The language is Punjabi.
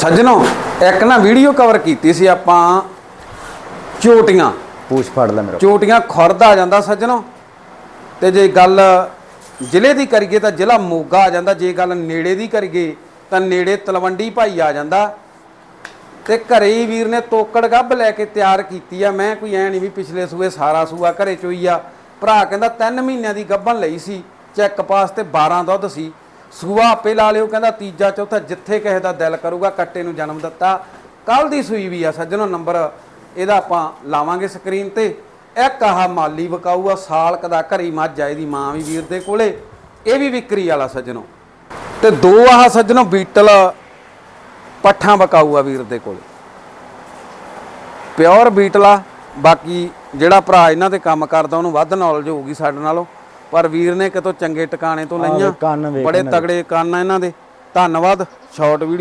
ਸੱਜਣੋ ਇੱਕ ਨਾ ਵੀਡੀਓ ਕਵਰ ਕੀਤੀ ਸੀ ਆਪਾਂ ਚੋਟੀਆਂ। ਪੂਛ ਫੜ ਲੈ ਮੇਰਾ ਚੋਟੀਆਂ ਖੁਰਦ ਆ ਜਾਂਦਾ ਸੱਜਣੋ ਤੇ ਜੇ ਗੱਲ ਜ਼ਿਲ੍ਹੇ ਦੀ ਕਰੀਏ ਤਾਂ ਜ਼ਿਲ੍ਹਾ ਮੋਗਾ ਆ ਜਾਂਦਾ ਜੇ ਗੱਲ ਨੇੜੇ ਦੀ ਕਰੀਏ ਤਾਂ ਨੇੜੇ ਤਲਵੰਡੀ ਭਾਈ ਆ ਜਾਂਦਾ। ਤੇ ਘਰੇ ਹੀ ਵੀਰ ਨੇ ਤੋਕੜ ਗੱਭ ਲੈ ਕੇ ਤਿਆਰ ਕੀਤੀ ਆ। ਮੈਂ ਕੋਈ ਐ ਨਹੀਂ ਵੀ ਪਿਛਲੇ ਸੂਏ ਸਾਰਾ ਸੂਆ ਘਰੇ ਚੋਈ ਆ। ਭਰਾ ਕਹਿੰਦਾ 3 ਮਹੀਨਿਆਂ ਦੀ ਗੱਭਣ ਲਈ ਸੀ ਚੈੱਕ ਪਾਸ ਤੇ 12 ਦੁੱਧ ਸੀ। ਸੂਆ ਆਪੇ ਲਾ ਲਿਓ, ਕਹਿੰਦਾ ਤੀਜਾ ਚੌਥਾ ਜਿੱਥੇ ਕਿਸੇ ਦਾ ਦਿਲ ਕਰੂਗਾ ਕੱਟੇ ਨੂੰ ਜਨਮ ਦਿੱਤਾ। ਕੱਲ ਦੀ ਸੂਈ ਵੀ ਆ ਸੱਜਣੋ, ਨੰਬਰ ਇਹਦਾ ਆਪਾਂ ਲਾਵਾਂਗੇ ਸਕਰੀਨ ਤੇ। ਇੱਕ ਆਹ ਮਾਲੀ ਵਕਾਊ ਆ, ਸਾਲ ਕਦਾ ਘਰੀ ਮੱਝ ਆ, ਇਹਦੀ ਮਾਂ ਵੀ ਵੀਰ ਦੇ ਕੋਲੇ। ਇਹ ਵੀ ਵਿਕਰੀ ਵਾਲਾ ਸੱਜਣੋ। ਤੇ ਦੋ ਆਹ ਸੱਜਣੋ ਬੀਟਲ ਪੱਠਾਂ ਵਕਾਊ ਆ ਵੀਰ ਦੇ ਕੋਲੇ। ਪਿਓਰ ਬੀਟਲਾ, ਬਾਕੀ ਜਿਹੜਾ ਭਰਾ ਇਹਨਾਂ ਤੇ ਕੰਮ ਕਰਦਾ, ਉਹਨੂੰ ਵੱਧ ਨੌਲੇਜ ਹੋਊਗੀ ਸਾਡੇ ਨਾਲੋਂ। ਪਰ ਵੀਰ ਨੇ ਕਿਤੋਂ ਚੰਗੇ ਟਿਕਾਣੇ ਤੋਂ ਲਈਆਂ। ਬੜੇ। ਤਗੜੇ ਕੰਨ ਆ ਇਹਨਾਂ ਦੇ। ਧੰਨਵਾਦ। Short video